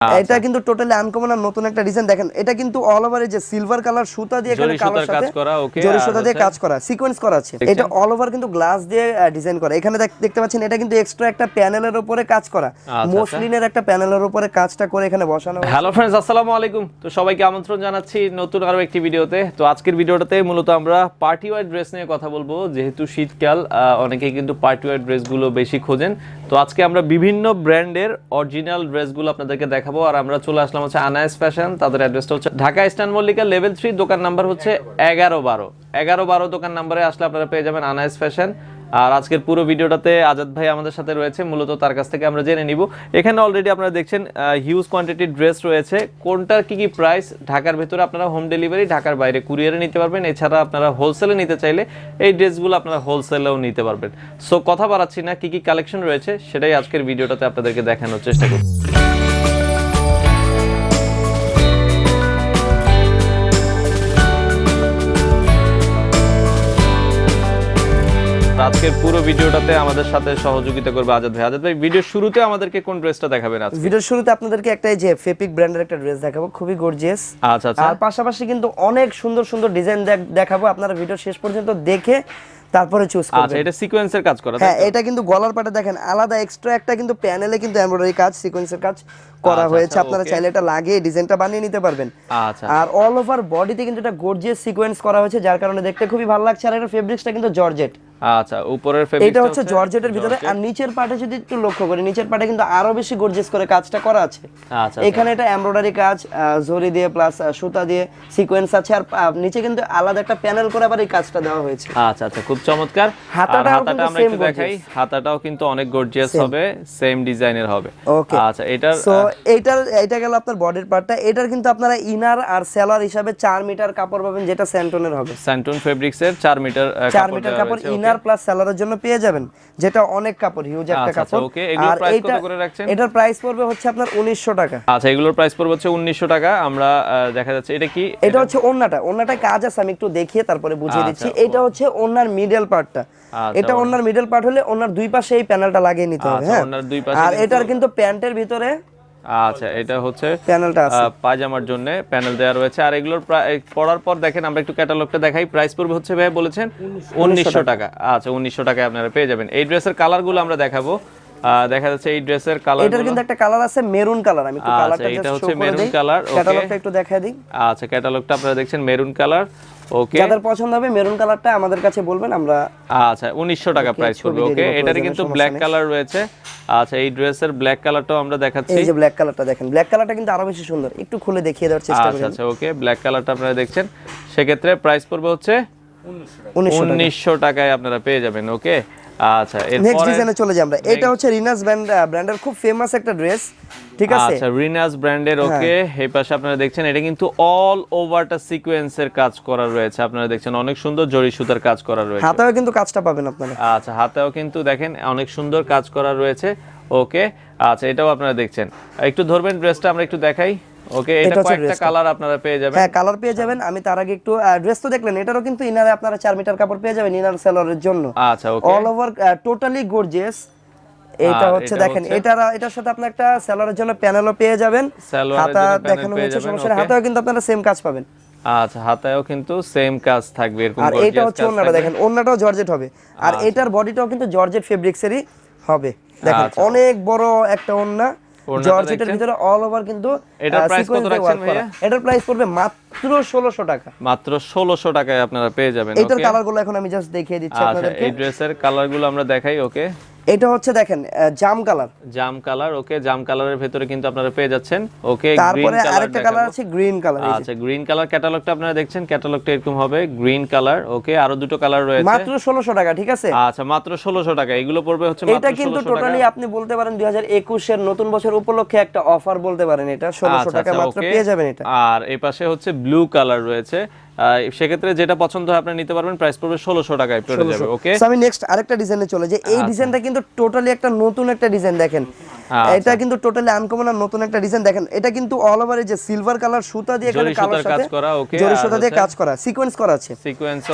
আচ্ছা। এটা কিন্তু টোটালি আনকমন আর নতুন একটা ডিজাইন দেখেন এটা কিন্তু অল ওভার যে সিলভার কালার সুতা দিয়ে এখানে কালার সাথে জরি সুতা দিয়ে কাজ করা সিকোয়েন্স করা আছে। এটা অল ওভার কিন্তু গ্লাস দিয়ে ডিজাইন করা। এখানে দেখতে পাচ্ছেন এটা কিন্তু এক্সট্রা একটা প্যানেলের উপরে কাজ করা। আচ্ছা। মসলিনের একটা প্যানেলের উপরে কাজটা করে এখানে বসানো। হ্যালো ফ্রেন্ডস আসসালামু আলাইকুম। তো সবাইকে আমন্ত্রণ জানাচ্ছি নতুন আরও একটি ভিডিওতে। তো আজকের ভিডিওটাতে মূলত আমরা পার্টি ওয়ার ড্রেস নিয়ে কথা বলব। যেহেতু শীতকাল অনেকেই কিন্তু পার্টি ওয়ার ড্রেসগুলো বেশি খোঁজেন। তো আজকে আমরা বিভিন্ন ব্র্যান্ডের অরিজিনাল ড্রেসগুলো আপনাদেরকে দেখাবো। আর আমরা চলে আসলাম হচ্ছে আনায়াস ফ্যাশন। তাদের অ্যাড্রেসটা হচ্ছে Dhaka Eastern Mallika level three দোকান নাম্বার হচ্ছে এগারো বারো। এগারো বারো। দোকান নাম্বারে আসলে আপনারা পেয়ে যাবেন আনায়াস ফ্যাশন। আর আজকের পুরো ভিডিওটাতে আজাদ ভাই আমাদের সাথে রয়েছে, মূলত তার কাছ থেকে আমরা জেনে নিব। এখানে অলরেডি আপনারা দেখছেন হিউজ কোয়ান্টিটির ড্রেস রয়েছে। কোনটার কি কি প্রাইস ঢাকার ভেতরে আপনারা হোম ডেলিভারি ঢাকার বাইরে কুরিয়ারে নিতে পারবেন। এছাড়া আপনারা হোলসেলে নিতে চাইলে এই ড্রেসগুলো আপনারা হোলসেলেও নিতে পারবেন। সো কথা বাড়াচ্ছি না, কি কি কালেকশন রয়েছে সেটাই আজকের ভিডিওটাতে আপনাদেরকে দেখানোর চেষ্টা করব। আজকের পুরো ভিডিওটাতে আমাদের সাথে সহযোগিতা করবে আজাদ ভাই। আজাদ ভাই ভিডিওর শুরুতে আমাদেরকে কোন ড্রেসটা দেখাবেন আজকে? ভিডিওর শুরুতে আপনাদেরকে একটা এই যে ফেপিক ব্র্যান্ডের একটা ড্রেস দেখাবো খুবই গর্জিয়াস আচ্ছা আচ্ছা। আর পাশাপাশি কিন্তু অনেক সুন্দর সুন্দর ডিজাইন দেখাবো আপনারা ভিডিও শেষ পর্যন্ত দেখে তারপরে চুজ আচ্ছা করবেন। এটা সিকোয়েন্সের কাজ করা হ্যাঁ এটা কিন্তু গলার পাটে দেখেন আলাদা এক্সট্রা একটা কিন্তু প্যানেলে কিন্তু এমব্রয়ডারি কাজ সিকোয়েন্সের কাজ। করা আচ্ছা, হয়েছে। আচ্ছা, আপনারা চাইলে এটা লাগিয়ে ডিজাইনটা বানিয়ে নিতে পারবেন। আচ্ছা আর অল ওভার বডিতে কিন্তু এটা গর্জিয়াস সিকোয়েন্স করা হয়েছে যার কারণে দেখতে খুবই ভালো লাগছে। আর এটা ফেব্রিক্সটা কিন্তু জর্জেট আচ্ছা উপরের ফেব্রিক এটা হচ্ছে জর্জেটের ভিতরে। আর নিচের পাটে যদি একটু লক্ষ্য করি নিচের পাটে কিন্তু আরও বেশি গর্জিয়াস করে কাজটা করা আছে। আচ্ছা এখানে এটা এমব্রয়ডারি কাজ জরি দিয়ে প্লাস সুতা দিয়ে সিকোয়েন্স আছে। আর নিচে কিন্তু আলাদা একটা প্যানেল করে আবার এই কাজটা দেওয়া হয়েছে। আচ্ছা আচ্ছা খুব চমৎকার। আর হাতাটাও হাতাটা আমরা একটু দেখাই। হাতাটাও কিন্তু অনেক গর্জিয়াস হবে সেম ডিজাইনের হবে। আচ্ছা এটা সো এইটার এটা গেল আপনার বডির পার্টটা এটার কিন্তু আপনারা ইনার আর সেলার হিসাবে চার মিটার কাপড় পাবেন যেটা স্যান্টনের হবে। স্যান্টুন ফেব্রিক্স এর 4 মিটার চার মিটার কাপড় ইনার প্লাস সেলারের জন্য পেয়ে যাবেন যেটা অনেক কাপড় হিউজ একটা আচ্ছা, আচ্ছা, কাপড়। আর কত এইটা করে রাখছেন? এটার প্রাইস পড়বে হচ্ছে আপনার উনিশশো টাকা। আচ্ছা এগুলোর প্রাইস পড়বে হচ্ছে 1900 টাকা। আমরা দেখা যাচ্ছে এটা কি? এটা হচ্ছে ওন্নাটা। ওন্নাটা কাজ আছে আমি একটু দেখিয়ে তারপরে বুঝিয়ে আচ্ছা, দিচ্ছি। এটা হচ্ছে ওন্নার মিডল পার্টটা এটা ওন্নার মিডল পার্ট হলে ওন্নার দুই পাশে এই প্যানেলটা লাগিয়ে নিতে হবে হ্যাঁ? আর এটার কিন্তু প্যান্টের ভিতরে আচ্ছা এটা হচ্ছে প্যানেলটা আছে। পায়জামার জন্য প্যানেল দেওয়া রয়েছে। আর এগুলোর পড়ার পর দেখেন আমরা একটু ক্যাটালগটা দেখাই। প্রাইস পড়বে হচ্ছে ভাই বলেছেন উনিশশো টাকা। আচ্ছা উনিশশো টাকায় আপনারা পেয়ে যাবেন। এই ড্রেসের কালারগুলো আমরা দেখাবো। দেখা যাচ্ছে এই ড্রেসের কালার এটার কিন্তু একটা কালার আছে মেরুন কালার আমি একটু আচ্ছা, কালারটা এটা জাস্ট হচ্ছে শো করে দেই. ক্যাটালগটা একটু দেখায় দিই। আচ্ছা ক্যাটালগটা আপনারা দেখছেন মেরুন কালার ওকে যাদের পছন্দ হবে মেরুন কালারটা আমাদের কাছে বলবেন আমরা আচ্ছা উনিশশো টাকা প্রাইস করবে ওকে এটার কিন্তু ব্ল্যাক কালার রয়েছে। আচ্ছা এই ড্রেসের ব্ল্যাক কালারটাও আমরা দেখাচ্ছি। এই যে ব্ল্যাক কালারটা দেখেন ব্ল্যাক কালারটা কিন্তু আরও বেশি সুন্দর। একটু খুলে দেখিয়ে দেওয়ার চেষ্টা করি আচ্ছা ওকে ব্ল্যাক কালারটা আপনারা দেখছেন। সেক্ষেত্রে প্রাইস পড়বে হচ্ছে উনিশশো উনিশশো টাকায় আপনারা পেয়ে যাবেন ওকে আচ্ছা নেক্সট ডিজাইনে চলে যাই আমরা। এটা হচ্ছে রিনাস ব্র্যান্ড ব্র্যান্ডের খুব ফেমাস একটা ড্রেস ঠিক আছে? আচ্ছা রিনাস ব্র্যান্ডের ওকে এই পাশে আপনারা দেখছেন এটা কিন্তু অল ওভারটা সিকোয়েন্সের কাজ করা রয়েছে। আপনারা দেখছেন অনেক সুন্দর জরি সুতার কাজ করা রয়েছে। হাতেও কিন্তু কাজটা পাবেন আপনারা। আচ্ছা হাতেও কিন্তু দেখেন অনেক সুন্দর কাজ করা রয়েছে। ওকে আচ্ছা এটাও আপনারা দেখছেন। একটু ধরবেন ড্রেসটা আমরা একটু দেখাই। ওকে এটা এটা কয়েকটা কালার আপনারা পেয়ে যাবেন। হ্যাঁ কালার পেয়ে যাবেন। আমি তার আগে একটু ড্রেস তো দেখলেন এটারও কিন্তু ইনারে আপনারা চার মিটার কাপড় পেয়ে যাবেন ইনার সেলরের জন্য। আচ্ছা okay all over totally gorgeous এটা হচ্ছে দেখেন হচ্ছে- এটার এটার সাথে আপনি একটা সেলরের জন্য প্যানেলও পেয়ে যাবেন। হাতা দেখানো পেয়ে হয়েছে সমস্যা। হাতাও কিন্তু আপনারা সেম কাজ পাবেন। আচ্ছা হাতেও কিন্তু সেম কাজ থাকবে এরকম আর এটা হচ্ছে ওন্নাটা দেখেন ওন্নাটাও জর্জেট হবে। আর এটার বডিটাও কিন্তু জর্জেট ফেব্রিক্সেরই হবে। দেখেন আচ্ছা। অনেক বড় একটা ওন্না। জর্জেটের ভিতরে অল ওভার কিন্তু এটার আহ, কত রাখছেন ভাইয়া? এটার প্রাইস পড়বে মাত্র টাকা। মাত্র টাকায় আপনারা পেয়ে যাবেন এটার okay? কালারগুলো এখন আমি জাস্ট দেখিয়ে দিচ্ছি আচ্ছা আপনাদেরকে। এই ড্রেসের কালারগুলো আমরা দেখাই ওকে এটা হচ্ছে দেখেন জাম কালার। জাম কালার ওকে জাম কালারের ভেতরে কিন্তু আপনারা পেয়ে যাচ্ছেন। ওকে গ্রিন তারপরে আরেকটা কালার আছে গ্রিন কালার আচ্ছা গ্রিন কালার ক্যাটালগটা আপনারা দেখছেন ক্যাটালগটা এরকম হবে গ্রিন কালার ওকে আরও দুটো কালার রয়েছে। মাত্র ষোলোশো টাকা ঠিক আছে? আচ্ছা মাত্র ষোলোশো টাকা এগুলো পড়বে হচ্ছে মাত্র এটা কিন্তু টোটালি আপনি বলতে পারেন দুই হাজার একুশের নতুন বছর উপলক্ষে একটা অফার বলতে পারেন এটা ষোলোশো আচ্ছা, টাকা আচ্ছা, মাত্র পেয়ে যাবেন এটা। আর এই পাশে হচ্ছে ব্লু কালার রয়েছে। সেক্ষেত্রে যেটা পছন্দ হয় আপনি নিতে পারবেন প্রাইস পড়বে ষোলোশো টাকায় পড়ে যাবে ওকে? আমি নেক্সট আরেকটা ডিজাইনে চলে যে এই আচ্ছা। ডিজাইনটা কিন্তু টোটালি একটা নতুন একটা ডিজাইন দেখেন। এটা কিন্তু টোটালি আনকমন আর নতুন একটা ডিজাইন দেখেন এটা কিন্তু অল ওভার যে সিলভার কালার সুতা দিয়ে এখানে কালোর কাজ সাথে জরি সুতা দিয়ে কাজ করা সিকোয়েন্স করা আছে।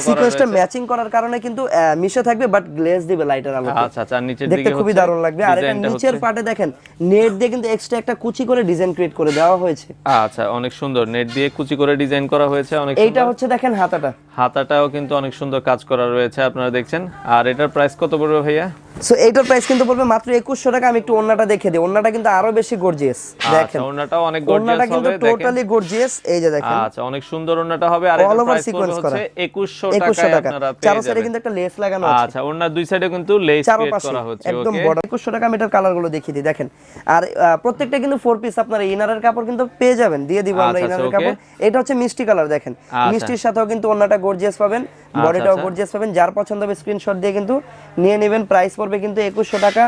সিকোয়েন্সটা ম্যাচিং করার কারণে কিন্তু মিশে থাকবে বাট গ্লেজ দিবে লাইটের আলো আচ্ছা আচ্ছা আর নিচের দিকে খুবই দারুণ লাগবে। আর এটা নিচের পার্টে দেখেন নেট দিয়ে কিন্তু এক্সট্রা একটা কুচি করে ডিজাইন ক্রিয়েট করে দেওয়া হয়েছে। আচ্ছা অনেক সুন্দর। নেট দিয়ে কুচি করে ডিজাইন করা হয়েছে অনেক এইটা হচ্ছে দেখেন হাতাটা। হাতাটাও কিন্তু অনেক সুন্দর কাজ করা রয়েছে আপনারা দেখছেন। আর এটার প্রাইস কত পড়বে ভাইয়া? সো এইটার প্রাইস কিন্তু পড়বে মাত্র একুশশো টাকা। আমি একটু ওন্নাটা দেখে দিই। ওন্নাটা কিন্তু আরও বেশি গর্জিয়াস দেখেন। আচ্ছা অনেক ওন্নাটা গর্জিয়াস কিন্তু হবে দেখেন। টোটালি গর্জিয়াস এই যে দেখেন। আচ্ছা অনেক সুন্দর ওনাটা হবে। আর over প্রাইস। হচ্ছে 2100 টাকায় টাকা। আপনারা চারো পেয়ে সাইডে কিন্তু একটা লেস লাগানো আছে। আচ্ছা ওনার দুই সাইডে কিন্তু লেস ক্রিয়েট করা হচ্ছে একদম বড় একুশশো টাকা আমি এটার কালারগুলো দেখিয়ে দিই দেখেন। আর প্রত্যেকটা কিন্তু ফোর পিস আপনার ইনারের কাপড় কিন্তু পেয়ে যাবেন। দিয়ে দিব আমরা আচ্ছা, ইনারের আচ্ছা, কাপড়। এটা হচ্ছে মিষ্টি কালার দেখেন। আচ্ছা। মিষ্টির সাথেও কিন্তু অন্যটা গর্জিয়াস পাবেন বডিটাও আচ্ছা। গর্জিয়াস পাবেন। যার পছন্দ হবে স্ক্রিনশট দিয়ে কিন্তু নিয়ে নেবেন। প্রাইস পড়বে কিন্তু একুশশো 2100 টাকা।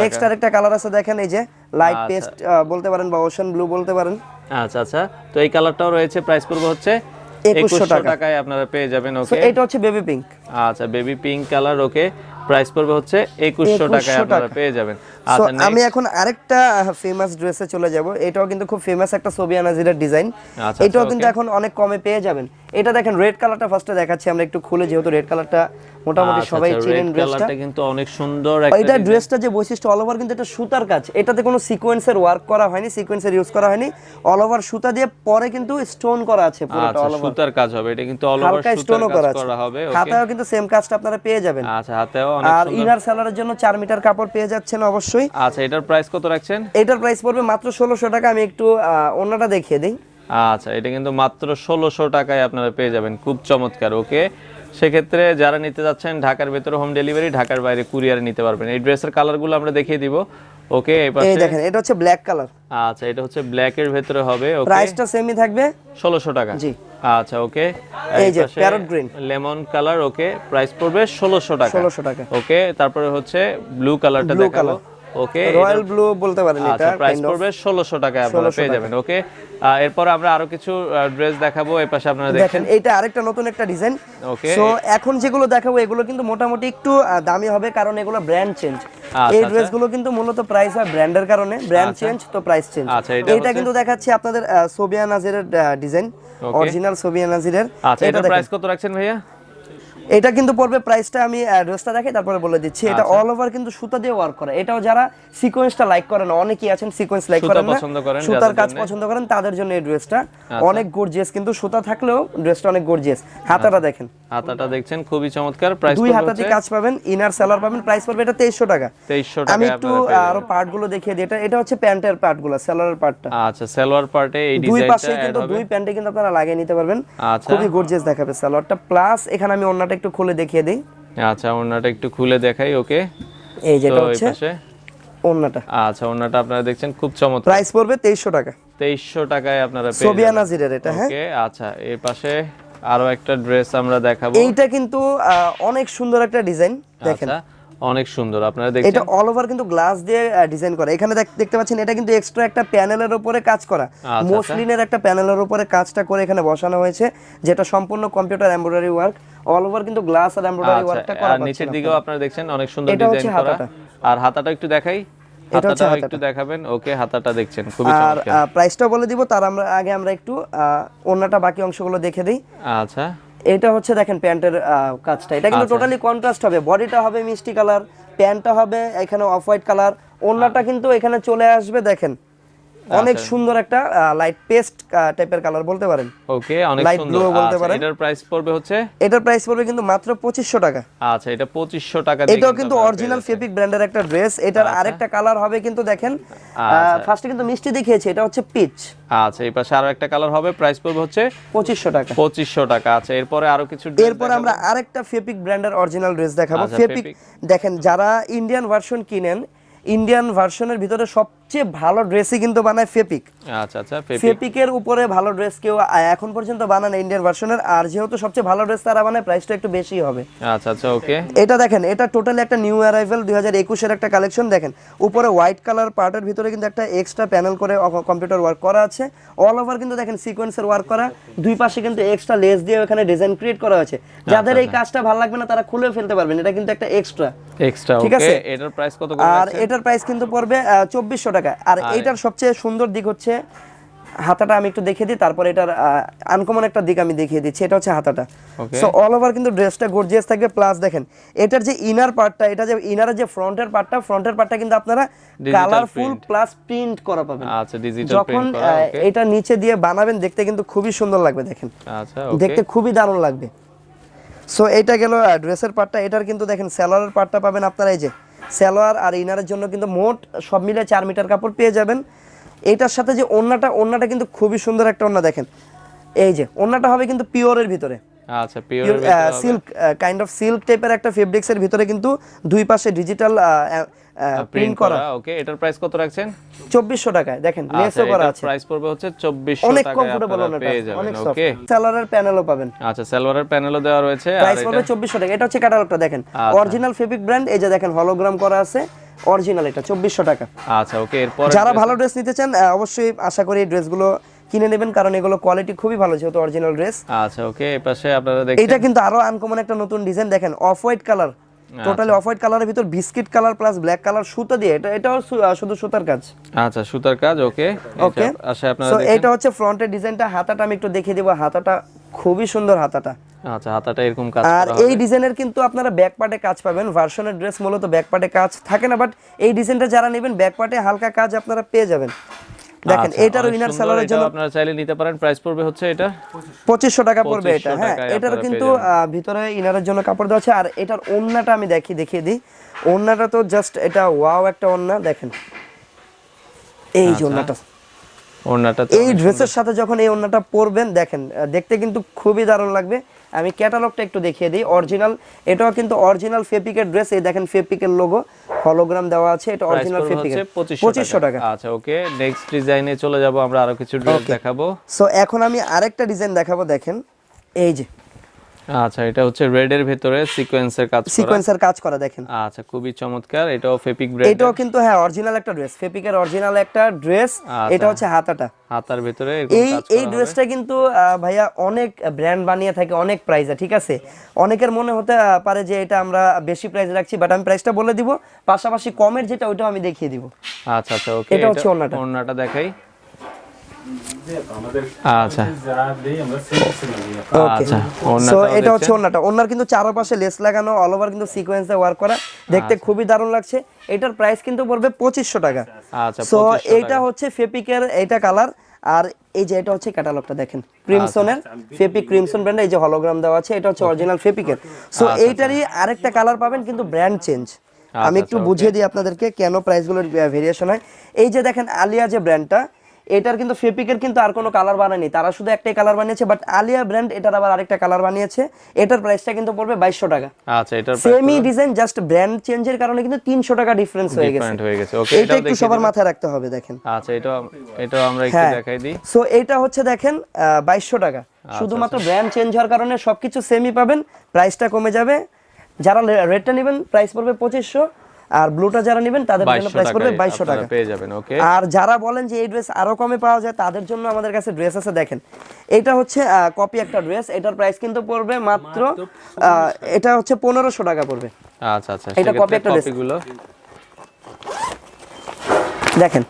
নেক্সট আরেকটা কালার আছে দেখেন। এই যে লাইট আচ্ছা। পেস্ট বলতে পারেন বা ওশান ব্লু বলতে পারেন। আচ্ছা আচ্ছা। তো এই কালারটাও রয়েছে প্রাইস পড়বে হচ্ছে 2100 2100 টাকায় আপনারা পেয়ে যাবেন ওকে এটা হচ্ছে বেবি পিঙ্ক আচ্ছা baby pink colour okay price পড়বে হচ্ছে 2100 টাকায় আপনারা পেয়ে যাবেন। আচ্ছা আমি এখন আরেকটা ফেমাস ড্রেসে চলে যাব। এটাও কিন্তু খুব ফেমাস একটা সোবিয়া নাজিরের ডিজাইন এটাও কিন্তু এখন অনেক কমে পেয়ে যাবেন। এটা দেখেন রেড কালারটা ফার্স্টে দেখাচ্ছি আমরা একটু খুলে যেহেতু রেড কালারটা মোটামুটি আচ্ছা, সবাই আচ্ছা, চিনেন ড্রেসটা কিন্তু অনেক সুন্দর এটা ড্রেসটা যে বৈশিষ্ট্য অল ওভার কিন্তু এটা সুতার কাজ। এটাতে কোনো সিকোয়েন্সের ওয়ার্ক করা হয়নি সিকোয়েন্সের ইউজ করা হয়নি। অল ওভার সুতা দিয়ে পরে কিন্তু স্টোন করা আছে পুরোটা আচ্ছা অল ওভার সুতার কাজ হবে এটা কিন্তু অল ওভার সুতার স্টোনও করা হবে হাতেও কিন্তু সেম কাজটা আপনারা পেয়ে যাবেন। আচ্ছা হাতেও অনেক আর ইনার সেলারের জন্য চার মিটার কাপড় পেয়ে যাচ্ছেন অবশ্যই। আচ্ছা এটার প্রাইস কত রাখছেন? এটার প্রাইস পড়বে মাত্র ষোলোশো টাকা আমি একটু অন্যটা দেখিয়ে দিই। আচ্ছা এটা কিন্তু মাত্র ষোলোশো টাকায় আপনারা পেয়ে যাবেন। খুব চমৎকার ওকে? সেক্ষেত্রে যারা নিতে যাচ্ছেন ঢাকার ভেতরে হোম ডেলিভারি ঢাকার বাইরে কুরিয়ারে নিতে পারবেন। এই ড্রেসের কালারগুলো আমরা দেখিয়ে দিব ওকে? এই দেখেন এটা হচ্ছে ব্ল্যাক কালার আচ্ছা এটা হচ্ছে ব্ল্যাক এর ভেতরে হবে ওকে? প্রাইসটা সেমই থাকবে। ষোলোশো টাকা। জি। আচ্ছা ওকে? এই যে, parrot green। Lemon colour okay? Price পড়বে ষোলোশো টাকা। ষোলোশো টাকা। ওকে? তারপরে হচ্ছে ব্লু কালারটা দেখাবো। ওকে রয়্যাল ব্লু বলতে পারেন এটা আচ্ছা প্রাইস পড়বে ষোলোশো টাকায় আপনারা পেয়ে যাবেন ওকে এরপর আমরা আরও কিছু ড্রেস দেখাবো এই পাশে আপনারা দেখেন। এটা আরেকটা নতুন একটা ডিজাইন Okay. সো এখন যেগুলো দেখাবো এগুলো কিন্তু মোটামুটি একটু দামি হবে কারণ এগুলো ব্র্যান্ড চেঞ্জ আচ্ছা, এই আচ্ছা। ড্রেসগুলো কিন্তু মূলত প্রাইস হয় ব্র্যান্ডের কারণে। ব্র্যান্ড চেঞ্জ তো প্রাইস চেঞ্জ আচ্ছা, এটা কিন্তু দেখাচ্ছি আপনাদের সোবিয়া নাজিরের ডিজাইন. অরিজিনাল সোবিয়া নাজিরের। আচ্ছা এটা প্রাইস কত রাখছেন ভাইয়া? এটা কিন্তু পড়বে প্রাইসটা আমি ড্রেসটা দেখাই তারপরে বলে দিচ্ছি। এটা আচ্ছা। অল ওভার কিন্তু সুতা দিয়ে ওয়ার্ক করা। এটাও যারা সিকোয়েন্সটা লাইক করেন অনেকেই আছেন সিকোয়েন্স লাইক করেন না পছন্দ করেন সুতার কাজ পছন্দ করেন তাদের জন্য এই ড্রেসটা অনেক গর্জিয়াস কিন্তু সুতা থাকলেও ড্রেসটা অনেক গর্জিয়াস হাতাটা দেখেন। হাতাটা দেখছেন খুবই চমৎকার। প্রাইস দুই হাতাতে কাজ পাবেন ইনার সেলার পাবেন প্রাইস পড়বে এটা তেইশশো টাকা। 2300 টাকা আমি একটু আরও পার্টগুলো দেখিয়ে দিই। এটা এটা হচ্ছে প্যান্টের পার্টগুলো সেলারের পার্টটা। আচ্ছা সালোয়ার পার্টে এই ডিজাইনটা দুই পাশে কিন্তু দুই প্যান্টে কিন্তু আপনারা লাগিয়ে নিতে পারবেন। আচ্ছা। খুবই গর্জিয়াস দেখাবে সালোয়ারটা প্লাস এখানে আমি অন্যটা একটু খুলে দেখিয়ে দিই। আচ্ছা ওনাটা একটু খুলে দেখাই ওকে? এই যেটা হচ্ছে অন্যটা আচ্ছা ওনাটা আপনারা দেখছেন খুব চমৎকার। প্রাইস পড়বে তেইশশো টাকা। তেইশশো টাকায় আপনারা পেয়ে সোবিয়া নাজিরের এটা হ্যাঁ? ওকে আচ্ছা এই পাশে আরও একটা ড্রেস আমরা দেখাবো। এইটা কিন্তু অনেক সুন্দর একটা ডিজাইন দেখেন। আচ্ছা অনেক সুন্দর আপনারা দেখছেন? এটা অল ওভার কিন্তু গ্লাস দিয়ে ডিজাইন করা। এখানে দেখ- দেখতে পাচ্ছেন এটা কিন্তু এক্সট্রা একটা প্যানেলের উপরে কাজ করা। আচ্ছা। মসলিনের একটা প্যানেলের উপরে কাজটা করে এখানে বসানো হয়েছে যেটা সম্পূর্ণ computer embroidery work all over কিন্তু গ্লাস আর এমব্রয়ডারি আচ্ছা ওয়ার্কটা করা আর নিচের দিকেও আপনারা দেখছেন অনেক সুন্দর ডিজাইন করা। আর হাতাটা একটু দেখাই। হাতাটা। একটু দেখাবেন। ওকে হাতাটা দেখছেন খুবই আর প্রাইসটা বলে দিব তার আমরা আগে আমরা একটু অন্যটা বাকি অংশগুলো দেখে দিই। আচ্ছা। এটা হচ্ছে দেখেন প্যান্টের কাজটা। এটা কিন্তু আচ্ছা। টোটালি কন্ট্রাস্ট হবে। বডিটা হবে মিষ্টি কালার প্যান্টটা হবে এখানে অফ হোয়াইট কালার ওন্নাটা কিন্তু এখানে চলে আসবে দেখেন। অনেক আচ্ছা। সুন্দর একটা লাইট পেস্ট টাইপের কালার বলতে পারেন। ওকে অনেক সুন্দর। বলতে আচ্ছা, পারেন। এটার প্রাইস পড়বে হচ্ছে? এটার প্রাইস পড়বে কিন্তু মাত্র পঁচিশশো টাকা। আচ্ছা এটা পঁচিশশো টাকা দিয়ে এটাও কিন্তু অরিজিনাল। ফেপিক ব্র্যান্ডের একটা ড্রেস এটার আরেকটা কালার হবে কিন্তু দেখেন আচ্ছা। ফার্স্টে কিন্তু মিষ্টি দেখিয়েছে এটা হচ্ছে পিচ আচ্ছা এই পাশে আরও একটা কালার হবে প্রাইস পড়বে হচ্ছে পঁচিশশো টাকা। পঁচিশশো টাকা। আচ্ছা এরপরে আরও কিছু এরপর আমরা আরেকটা ফেপিক ব্র্যান্ডের অরিজিনাল ড্রেস দেখাবো। আচ্ছা, ফেপিক দেখেন যারা ইন্ডিয়ান ভার্সন কিনেন ইন্ডিয়ান ভার্সনের ভিতরে সবচেয়ে ভালো ড্রেসই কিন্তু বানায় ফেপিক আচ্ছা আচ্ছা ফেপিকের উপরে ভালো ড্রেস কেউ এখন পর্যন্ত বানান ইন্ডিয়ান ভার্সনের আর যেহেতু সবচেয়ে ভালো ড্রেস তারা বানায় প্রাইসটা একটু বেশি হবে। আচ্ছা আচ্ছা ওকে এটা দেখেন এটা টোটালি একটা নিউ অ্যারাইভেল দুই হাজার একুশের একটা কালেকশন দেখেন। উপরে হোয়াইট কালার পার্টের ভিতরে কিন্তু একটা এক্সট্রা প্যানেল করে কম্পিউটার ওয়ার্ক করা আছে। অল ওভার কিন্তু দেখেন সিকোয়েন্সের ওয়ার্ক করা। দুই পাশে কিন্তু এক্সট্রা লেস দিয়ে এখানে ডিজাইন ক্রিয়েট করা হয়েছে। যাদের এই কাজটা ভালো লাগবে না তারা খুলে ফেলতে পারবেন। এটা কিন্তু একটা এক্সট্রা এক্সট্রা ঠিক ওকে আছে? এটার প্রাইস কত করে আর? এটার প্রাইস কিন্তু পড়বে চব্বিশশো টাকা। আর এইটার সবচেয়ে সুন্দর দিক হচ্ছে হাতাটা আমি একটু দেখিয়ে দিই তারপর এটার আনকমন একটা দিক আমি দেখিয়ে দিচ্ছি এটা হচ্ছে হাতাটা। সো অল ওভার কিন্তু ড্রেসটা গর্জিয়াস থাকবে প্লাস দেখেন এটার যে ইনার পার্টটা এটা যে ইনারের যে ফ্রন্টের পার্টটা ফ্রন্টের পার্টটা কিন্তু আপনারা কালারফুল প্লাস প্রিন্ট করা পাবেন। আচ্ছা ডিজিটাল যখন এটা নিচে দিয়ে বানাবেন দেখতে কিন্তু খুবই সুন্দর লাগবে দেখেন। আচ্ছা দেখতে খুবই দারুণ লাগবে। সো এটা গেল ড্রেসের পার্টটা এটার কিন্তু দেখেন স্যালোয়ারের পার্টটা পাবেন আপনারা এই যে স্যালোয়ার আর ইনারের জন্য কিন্তু মোট সব মিলে চার মিটার কাপড় পেয়ে যাবেন। এটার সাথে যে ওন্নাটা ওন্নাটা কিন্তু খুবই সুন্দর একটা ওন্না দেখেন। এই যে ওন্নাটা হবে কিন্তু পিওরের ভিতরে। আচ্ছা pure silk kind of silk টাইপের একটা ফেব্রিক্সের ভিতরে কিন্তু দুই পাশে ডিজিটাল প্রিন্ট করা ওকে এটার প্রাইস কত রাখছেন? চব্বিশশো টাকায়। দেখেন আচ্ছা লেসও করা এটার আছে। প্রাইস পড়বে হচ্ছে 2400 অনেক কমফোর্টেবল পেয়ে যাবেন ওকে স্যালোয়ারের প্যানেলও পাবেন। আচ্ছা সালোয়ারের প্যানেলও দেওয়া রয়েছে আর প্রাইস পড়বে চব্বিশশো টাকা। এটা হচ্ছে ক্যাটালগটা দেখেন। আচ্ছা। অরিজিনাল ফেব্রিক ব্র্যান্ড এই যে দেখেন হলোগ্রাম করা আছে। অরিজিনাল এটা চব্বিশশো টাকা। আচ্ছা ওকে এরপর যারা ভালো ড্রেস নিতে চান অবশ্যই আশা করি এই ড্রেসগুলো কিনে নেবেন কারণ এগুলো কোয়ালিটি খুবই ভালো যেহেতু অরিজিনাল ড্রেস আচ্ছা ওকে এই পাশে আপনারা দেখছেন এটা কিন্তু আরও আনকমন একটা নতুন ডিজাইন দেখেন অফ হোয়াইট কালার আচ্ছা। টোটালি অফ হোয়াইট কালারের ভিতর biscuit colour plus black colour সুতা দিয়ে এটা এটাও আহ, শুধু সুতার কাজ। আচ্ছা সুতার কাজ ওকে। ওকে আচ্ছা আপনারা সো দেখছেন এটা হচ্ছে ফ্রন্টের ডিজাইনটা হাতাটা আমি একটু দেখিয়ে দিব। হাতাটা খুবই সুন্দর হাতাটা। আচ্ছা হাতাটা এরকম কাজ আর এই ডিজাইনের কিন্তু আপনারা ব্যাক পার্টে কাজ পাবেন। ভার্সনের ড্রেস মূলত ব্যাক পার্টে কাজ থাকে না বাট এই ডিজাইনটা যারা নেবেন ব্যাক পার্টে হালকা কাজ আপনারা পেয়ে যাবেন। দেখেন আচ্ছা, এটার উইনার এটাও জন্য আপনারা চাইলে নিতে পারেন। প্রাইস পড়বে হচ্ছে এটা পঁচিশশো টাকা পড়বে এটা হ্যাঁ। এটার কিন্তু ভিতরে ইনারের জন্য কাপড় দেওয়া আছে। আর এটার ওন্নাটা আমি দেখি দেখিয়ে দিই। ওন্নাটা তো জাস্ট এটা ওয়াও একটা ওন্না দেখেন। এই আচ্ছা। যে ওন্নাটা ওড়নাটা তো এই ড্রেসের সাথে যখন এই ওন্নাটা পরবেন দেখেন দেখতে কিন্তু খুবই দারুণ লাগবে। আমি ক্যাটালগটা একটু দেখিয়ে দিই অরিজিনাল এটাও কিন্তু অরিজিনাল ফেপিকের ড্রেস এই দেখেন ফেপিকের লোগো হলোগ্রাম দেওয়া আছে এটা অরিজিনাল পঁচিশশো পঁচিশশো টাকা। আচ্ছা ওকে নেক্সট ডিজাইনে চলে যাব আমরা আরও কিছু ড্রেস দেখাবো। সো এখন আমি আরেকটা ডিজাইন দেখাবো দেখেন। এই যে আচ্ছা এটা হচ্ছে রেড এর ভেতরে সিকোয়েন্সের কাজ করা। সিকোয়েন্সের কাজ করা দেখেন। আচ্ছা খুবই চমৎকার। এটাও ফেপিক ব্র্যান্ড এটাও কিন্তু হ্যাঁ অরিজিনাল একটা ড্রেস ফেপিকের অরিজিনাল একটা ড্রেস আচ্ছা। এটা হচ্ছে হাতাটা। হাতার ভেতরে এই এই। ড্রেসটা কিন্তু ভাইয়া অনেক ব্র্যান্ড বানিয়ে থাকে অনেক প্রাইসে ঠিক আছে? অনেকের মনে হতে পারে যে এটা আমরা বেশি প্রাইসে রাখছি বাট আমি প্রাইসটা বলে দিব। পাশাপাশি কমের যেটা ওইটাও আমি দেখিয়ে দিব। আচ্ছা আচ্ছা ওকে এটা হচ্ছে ওড়নাটা। ওড়নাটা দেখাই। আচ্ছা। আচ্ছা সো এটা হচ্ছে দেখছেন? ওন্নাটা ওন্নার কিন্তু চারপাশে লেস লাগানো অল ওভার কিন্তু সিকোয়েন্সে ওয়ার্ক করা। দেখতে আচ্ছা। খুবই দারুণ লাগছে। এটার প্রাইস কিন্তু পড়বে পঁচিশশো টাকা। আচ্ছা সো 2500 এইটা হচ্ছে ফেপিকের এইটা কালার আর এই যে এটা হচ্ছে ক্যাটালগটা দেখেন। ক্রিমসনের ফেপিক ক্রিমসন ব্র্যান্ড এই যে হলোগ্রাম দেওয়া আছে এটা হচ্ছে অরিজিনাল ফেপিকের সো এইটারই আরেকটা কালার পাবেন কিন্তু ব্র্যান্ড চেঞ্জ আমি একটু বুঝিয়ে দিই আপনাদেরকে কেন প্রাইসগুলোর ভেরিয়েশন হয়। এই যে দেখেন আলিয়া যে ব্র্যান্ডটা এটার কিন্তু ফেপিকের কিন্তু আর কোনো কালার বানায়নি। তারা শুধু একটাই কালার বানিয়েছে বাট আলিয়া ব্র্যান্ড এটার আবার আরেকটা কালার বানিয়েছে। এটার প্রাইসটা কিন্তু পড়বে বাইশশো টাকা। আচ্ছা এটার সেমই ডিজাইন জাস্ট ব্র্যান্ড চেঞ্জের কারণে কিন্তু তিনশো টাকা ডিফারেন্স হয়ে গেছে। হয়ে গেছে। ওকে এটাও একটু সবার মাথায় রাখতে হবে দেখেন। আচ্ছা এটাও এটাও আমরা একটু হ্যাঁ। দেখাই দিই। সো এইটা হচ্ছে দেখেন বাইশশো টাকা। আচ্ছা, শুধুমাত্র ব্র্যান্ড চেঞ্জ হওয়ার কারণে সবকিছু সেমই পাবেন প্রাইসটা কমে যাবে। যারা রেটটা নেবেন প্রাইস পড়বে পঁচিশশো। আর ব্লুটা যারা নেবেন তাদের জন্য প্রাইস পড়বে টাকায় বাইশশো আপনারা টাকা। পেয়ে যাবেন ওকে আর যারা বলেন যে এই ড্রেস আরও কমে পাওয়া যায় তাদের জন্য আমাদের কাছে ড্রেস আছে দেখেন। এটা হচ্ছে কপি একটা ড্রেস এটার প্রাইস কিন্তু পড়বে মাত্র আহ, এটা হচ্ছে 1500 টাকা পড়বে। আচ্ছা আচ্ছা এটা কপি একটা ড্রেস দেখেন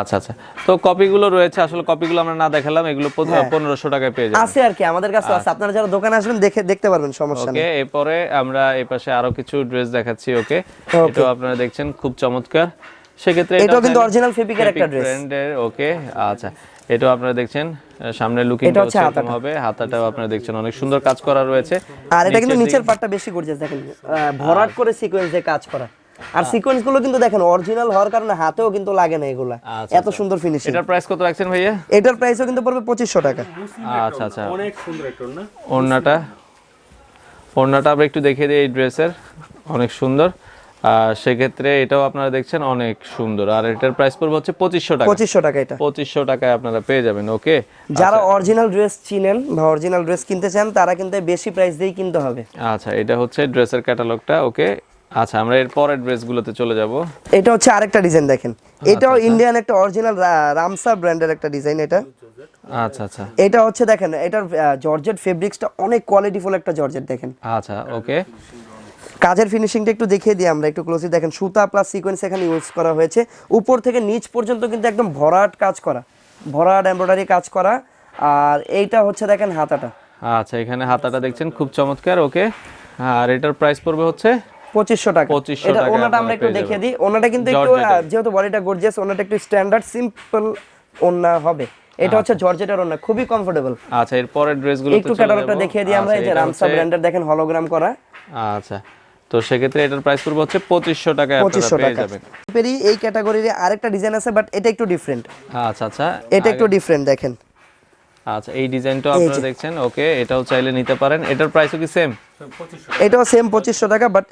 আচ্ছা আচ্ছা। তো কপিগুলো রয়েছে আসলে কপিগুলো আমরা না দেখালাম এগুলো হ্যাঁ। পনেরোশো টাকায় পেয়ে যাবেন। আছে আর কি আমাদের কাছে আছে। আপনারা যারা দোকানে আসবেন দেখে দেখতে পারবেন সমস্যা নেই। ওকে এরপরে আমরা এই পাশে আরও কিছু ড্রেস দেখাচ্ছি ওকে? এটাও আপনারা দেখছেন খুব চমৎকার। সেক্ষেত্রে এটাও কিন্তু Febic এর একটা। ব্র্যান্ডের ওকে? আচ্ছা এটাও আপনারা দেখছেন সামনে লুকিং হাতাটা। হবে হাতাটাও আপনারা দেখছেন অনেক সুন্দর কাজ করা রয়েছে। আর এটা কিন্তু নিচের পার্টটা বেশি গর্জিয়াস দেখেন। ভরাট করে সিকোয়েন্স কাজ করা। আর সিকোয়েন্সগুলো কিন্তু দেখেন অরিজিনাল হওয়ার কারণে হাতেও কিন্তু লাগে না এগুলা। আচ্ছা, এত সুন্দর ফিনিশিং এটার প্রাইস কত রাখছেন ভাইয়া? এটার প্রাইসও কিন্তু পড়বে পঁচিশশো টাকা। আচ্ছা আচ্ছা। অনেক সুন্দর একটা না ওড়নাটা? ওড়নাটা আমরা একটু দেখিয়ে দিই এই ড্রেসের। অনেক সুন্দর। আর সেক্ষেত্রে এটাও আপনারা দেখছেন অনেক সুন্দর। আর এটার প্রাইস পড়বে হচ্ছে পঁচিশশো টাকা। পঁচিশশো টাকা এটা। পঁচিশশো টাকায় আপনারা পেয়ে যাবেন ওকে? যারা অরিজিনাল ড্রেস চিনেন বা অরিজিনাল ড্রেস কিনতে চান তারা কিন্তু বেশি প্রাইস দিয়েই কিনতে হবে। আচ্ছা এটা হচ্ছে ড্রেসের ক্যাটালগটা ওকে? আচ্ছা আমরা এর পরের ড্রেসগুলোতে চলে যাব। এটা হচ্ছে আরেকটা ডিজাইন দেখেন। এটাও ইন্ডিয়ান একটা অরিজিনাল রামসা ব্র্যান্ডের একটা ডিজাইন এটা। আচ্ছা আচ্ছা। এটা হচ্ছে দেখেন এটার জর্জেট ফেব্রিক্সটা অনেক কোয়ালিটিফুল একটা জর্জেট দেখেন। আচ্ছা ওকে। কাজের ফিনিশিংটা একটু দেখিয়ে দিই আমরা একটু ক্লোজলি দেখেন সুতা প্লাস সিকোয়েন্স এখানে ইউজ করা হয়েছে। উপর থেকে নিচ পর্যন্ত কিন্তু একদম ভরাট কাজ করা ভরাট এমব্রয়ডারি কাজ করা। আর এইটা হচ্ছে দেখেন হাতাটা। আচ্ছা এখানে হাতাটা দেখছেন খুব চমৎকার ওকে। আর এটার প্রাইস পড়বে হচ্ছে পঁচিশশো টাকা। এটা ওনাটা আমরা একটু দেখিয়ে দিই। ওনাটা কিন্তু একটু যেহেতু বডিটা গর্জিয়াস ওনাটা একটু স্ট্যান্ডার্ড সিম্পল ওনা হবে। এটা হচ্ছে জর্জেটের ওনা খুবই কমফোর্টেবল আচ্ছা এর পরের ড্রেসগুলো একটু ক্যাটালগটা দেখিয়ে দিই আমরা এই যে রামসা ব্র্যান্ডের দেখেন হলোগ্রাম করা। আচ্ছা তো সেক্ষেত্রে এটার প্রাইস পড়বে হচ্ছে পঁচিশশো টাকায় পঁচিশশো টাকা। এই ক্যাটাগরির আরেকটা ডিজাইন আছে বাট এটা একটু ডিফারেন্ট আচ্ছা আচ্ছা এটা একটু ডিফারেন্ট দেখেন। আচ্ছা এই ডিজাইনটাও আপনারা দেখছেন ওকে এটাও চাইলে নিতে পারেন। এটার প্রাইসও কি সেম এটাও সেম পঁচিশশো টাকা বাট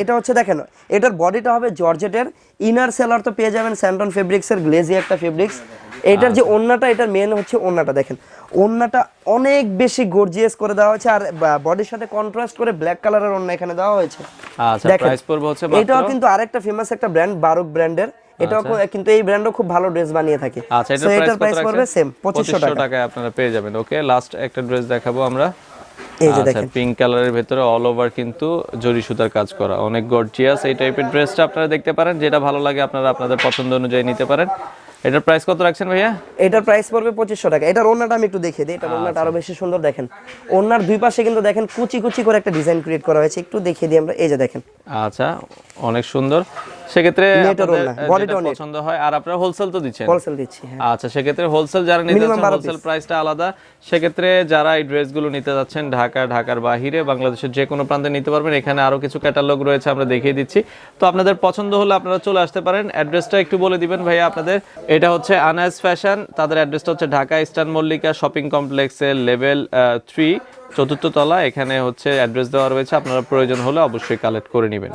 এটা হচ্ছে দেখেন এটার বডিটা হবে জর্জেটের ইনার সেলার তো পেয়ে যাবেন স্যান্টন ফেব্রিক্সের গ্লেজি একটা ফেব্রিক্স এটার যে ওন্নাটা এটার মেন হচ্ছে ওন্নাটা দেখেন। ওন্নাটা অনেক বেশি গর্জিয়াস করে দেওয়া হয়েছে আর বডির সাথে কন্ট্রাস্ট করে ব্ল্যাক কালারের ওন্না এখানে দেওয়া হয়েছে। আচ্ছা প্রাইস পড়বে হচ্ছে এটাও কিন্তু আরেকটা ফেমাস একটা ব্র্যান্ড বারুক ব্র্যান্ডের এটাও কিন্তু এই ব্র্যান্ডও খুব ভালো ড্রেস বানিয়ে থাকে। আচ্ছা এটার প্রাইস পড়বে সেম পঁচিশশো টাকা। টাকায় আপনারা পেয়ে যাবেন। ওকে লাস্ট একটা ড্রেস দেখাবো আমরা। এই যে আচ্ছা দেখেন। পিঙ্ক কালারের ভেতরে অল ওভার কিন্তু জরি সুতার কাজ করা। অনেক গর্জিয়াস এই টাইপের ড্রেসটা আপনারা দেখতে পারেন। যেটা ভালো লাগে আপনারা আপনাদের পছন্দ অনুযায়ী নিতে পারেন। এটার প্রাইস কত রাখছেন ভাইয়া? এটার প্রাইস পড়বে পঁচিশশো টাকা। এটার ওনাটা আমি একটু দেখিয়ে দিই। এটার আচ্ছা। ওনাটা আরও বেশি সুন্দর দেখেন। ওনার দুই পাশে কিন্তু দেখেন কুচি কুচি করে একটা ডিজাইন ক্রিয়েট করা হয়েছে। একটু দেখিয়ে দিই আমরা। এই যে দেখেন। আচ্ছা অনেক সুন্দর। সেক্ষেত্রে। পছন্দ হয় আর আপনারা হোলসেল তো দিচ্ছেন? হোলসেল দিচ্ছি হ্যাঁ। আচ্ছা সেক্ষেত্রে হোলসেল যারা নিতে যাচ্ছেন হোলসেল প্রাইসটা আলাদা। সেক্ষেত্রে যারা এই ড্রেসগুলো নিতে যাচ্ছেন ঢাকা ঢাকার বাহিরে বাংলাদেশের যে কোনো প্রান্তে নিতে পারবেন। এখানে আরও কিছু ক্যাটালগ রয়েছে আমরা দেখিয়ে দিচ্ছি। তো আপনাদের পছন্দ হলে আপনারা চলে আসতে পারেন। অ্যাড্রেসটা একটু বলে দিবেন ভাইয়া আপনাদের। এটা হচ্ছে আনাস ফ্যাশন, তাদের অ্যাড্রেসটা হচ্ছে ঢাকা ইস্টার্ন মল্লিকা শপিং কমপ্লেক্সের লেভেল থ্রি চতুর্থ তলা, এখানে হচ্ছে অ্যাড্রেস দেওয়া রয়েছে, আপনারা প্রয়োজন হলে অবশ্যই কালেক্ট করে নেবেন।